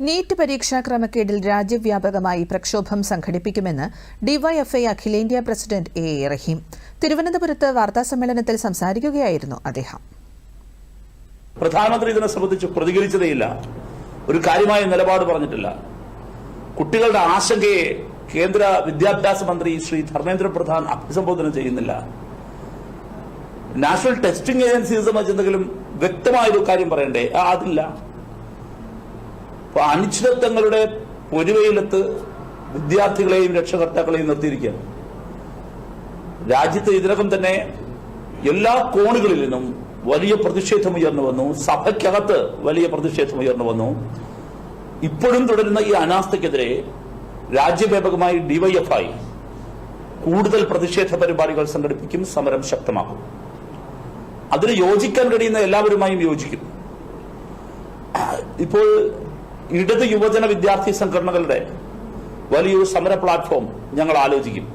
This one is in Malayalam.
നീറ്റ് പരീക്ഷാ ക്രമക്കേടിൽ രാജ്യവ്യാപകമായി പ്രക്ഷോഭം സംഘടിപ്പിക്കുമെന്ന് ഡിവൈഎഫ്ഐ അഖിലേന്ത്യാ പ്രസിഡന്റ് എ എ റഹീം. തിരുവനന്തപുരത്ത് വാർത്താസമ്മേളനത്തിൽ സംസാരിക്കുകയായിരുന്നു അദ്ദേഹം. പ്രധാനമന്ത്രി ഇതിനെ സംബന്ധിച്ച് പ്രതികരിച്ചതേയില്ല. ഒരു കാര്യമായ നിലപാട് പറഞ്ഞിട്ടില്ല. കുട്ടികളുടെ ആശങ്കയെ കേന്ദ്ര വിദ്യാഭ്യാസ മന്ത്രി ശ്രീ ധർമ്മേന്ദ്ര പ്രധാൻ അഭിസംബോധന ചെയ്യുന്നില്ല. നാഷണൽ ടെസ്റ്റിംഗ് ഏജൻസിയെ സംബന്ധിച്ച് എന്തെങ്കിലും വ്യക്തമായൊരു കാര്യം പറയണ്ടേ? അതില്ല. അപ്പൊ അനിശ്ചിതത്വങ്ങളുടെ പൊരുവയിലെത്ത് വിദ്യാർത്ഥികളെയും രക്ഷകർത്താക്കളെയും നിർത്തിയിരിക്കുകയാണ് രാജ്യത്ത് ഇതിനകം തന്നെ എല്ലാ കോണുകളിൽ നിന്നും വലിയ പ്രതിഷേധം ഉയർന്നു വന്നു. സഭയ്ക്കകത്ത് വലിയ പ്രതിഷേധം ഉയർന്നു വന്നു. ഇപ്പോഴും തുടരുന്ന ഈ അനാസ്ഥയ്ക്കെതിരെ രാജ്യവ്യാപകമായി ഡിവൈഎഫ്ഐ കൂടുതൽ പ്രതിഷേധ പരിപാടികൾ സംഘടിപ്പിക്കും സമരം ശക്തമാക്കും. അതിന് യോജിക്കാൻ കഴിയുന്ന എല്ലാവരുമായും യോജിക്കും. ഇപ്പോൾ ഇടത് യുവജന വിദ്യാർത്ഥി സംഘടനകളുടെ വലിയൊരു സമര പ്ലാറ്റ്ഫോം ഞങ്ങൾ ആലോചിക്കും.